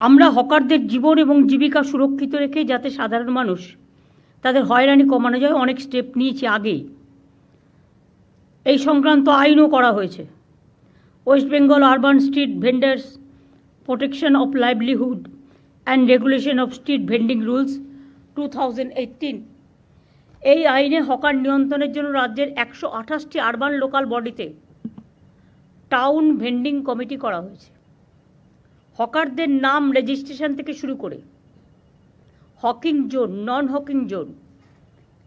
আমরা হকারদের জীবন এবং জীবিকা সুরক্ষিত রেখে যাতে সাধারণ মানুষ তাদের হয়রানি কমানো যায়, অনেক স্টেপ নিয়েছি আগেই এই সংক্রান্ত আইনও করা হয়েছে। West Bengal urban street vendors protection of livelihood and regulation of street vending rules two এই আইনে হকার নিয়ন্ত্রণের জন্য রাজ্যের একশো আঠাশটি আরবান লোকাল বডিতে টাউন ভেন্ডিং কমিটি করা হয়েছে। হকারদের নাম রেজিস্ট্রেশন থেকে শুরু করে hawking zone non hawking zone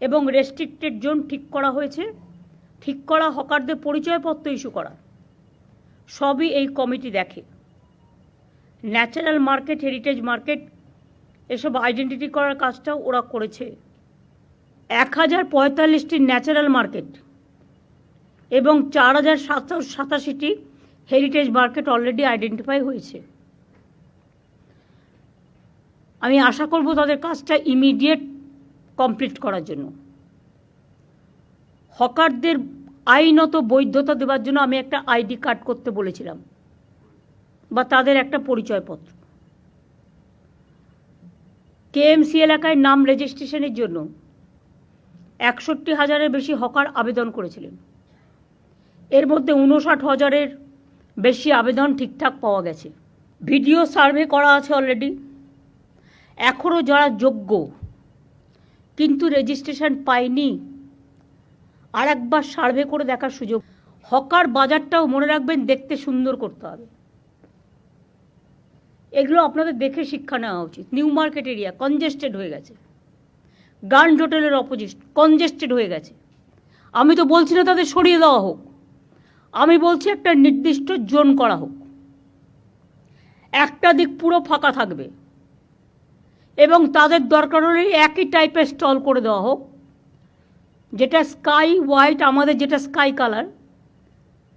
এবং রেস্ট্রিক্টেড জোন ঠিক করা হয়েছে। ঠিক করা হকারদের পরিচয়পত্র ইস্যু করা। সবই এই কমিটি দেখে। ন্যাচারাল মার্কেট হেরিটেজ মার্কেট এসব আইডেন্টিটি করার কাজটাও ওরা করেছে। এক হাজার পঁয়তাল্লিশটি ন্যাচারাল মার্কেট এবং চার হাজার সাতশো সাতাশিটি হেরিটেজ মার্কেট অলরেডি আইডেন্টিফাই হয়েছে। আমি আশা করব তাদের কাজটা ইমিডিয়েট কমপ্লিট করার জন্য। হকারদের আইনত বৈধতা দেওয়ার জন্য আমি একটা আইডি কার্ড করতে বলেছিলাম, বা তাদের একটা পরিচয়পত্র। কেএমসি এলাকায় নাম রেজিস্ট্রেশনের জন্য একষট্টি হাজারের বেশি হকার আবেদন করেছিলেন। এর মধ্যে উনষাট হাজারের বেশি আবেদন ঠিকঠাক পাওয়া গেছে। ভিডিও সার্ভে করা আছে অলরেডি এখনও যারা যোগ্য, কিন্তু রেজিস্ট্রেশন পায়নি আর একবার সার্ভে করে দেখার সুযোগ। হকার বাজারটাও মনে রাখবেন দেখতে সুন্দর করতে হবে। এগুলো আপনাদের দেখে শিক্ষা নেওয়া উচিত। নিউ মার্কেট এরিয়া কনজেস্টেড হয়ে গেছে। গার্ড হোটেলের অপোজিট কনজেস্টেড হয়ে গেছে। আমি তো বলছি না তাদের সরিয়ে দেওয়া হোক। আমি বলছি একটা নির্দিষ্ট জোন করা হোক। একটা দিক পুরো ফাঁকা থাকবে। এবং তাদের দরকার হলে একই টাইপের স্টল করে দেওয়া হোক। যেটা স্কাই হোয়াইট আমাদের যেটা স্কাই কালার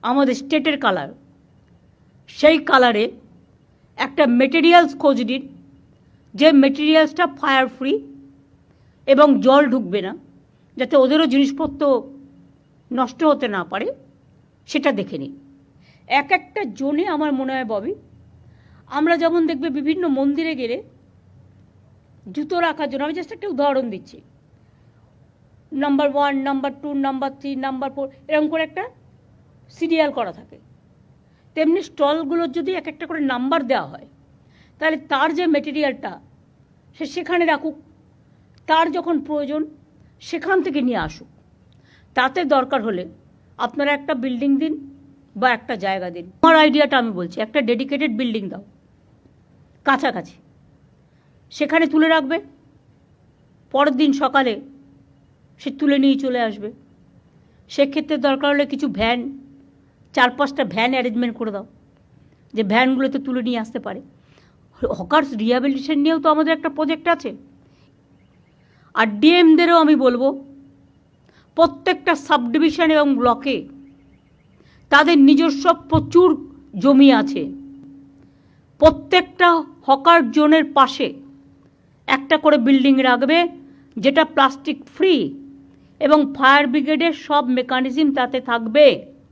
আমাদের স্টেটের কালার সেই কালারে একটা মেটেরিয়ালস খোঁজ দিন যে মেটেরিয়ালসটা ফায়ার ফ্রি এবং জল ঢুকবে না, যাতে ওদেরও জিনিসপত্র নষ্ট হতে না পারে, সেটা দেখে নিন। এক একটা জোনে আমার মনে হয় ববি, আমরা যেমন দেখবে বিভিন্ন মন্দিরে গেলে জুতো রাখার জন্য। আমি জাস্ট একটা উদাহরণ দিচ্ছি। Number one number two number three number four এরকম করে একটা সিরিয়াল করা থাকে। তেমনি স্টলগুলোর যদি এক একটা করে নাম্বার দেওয়া হয়, তাহলে তার যে মেটেরিয়ালটা সে সেখানে রাখুক। তার যখন প্রয়োজন, সেখান থেকে নিয়ে আসুক। তাতে দরকার হলে আপনারা একটা বিল্ডিং দিন বা একটা জায়গা দিন। আমার আইডিয়াটা আমি বলছি, একটা ডেডিকেটেড বিল্ডিং দাও। কাছাকাছি। সেখানে তুলে রাখবে। পরের দিন সকালে সে তুলে নিয়ে চলে আসবে। সেক্ষেত্রে দরকার হলে কিছু ভ্যান, চার পাঁচটা ভ্যান অ্যারেঞ্জমেন্ট করে দাও। যে ভ্যানগুলোতে তুলে নিয়ে আসতে পারে। হকার্স রিহ্যাবিলিটেশন নিয়েও তো আমাদের একটা প্রজেক্ট আছে। আর ডিএমদেরও আমি বলব, প্রত্যেকটা সাব ডিভিশন এবং ব্লকে তাদের নিজস্ব প্রচুর জমি আছে। প্রত্যেকটা হকার জোনের পাশে একটা করে বিল্ডিং রাখবে যেটা প্লাস্টিক ফ্রি এবং ফায়ার ব্রিগেডের সব মেকানিজম তাতে থাকবে।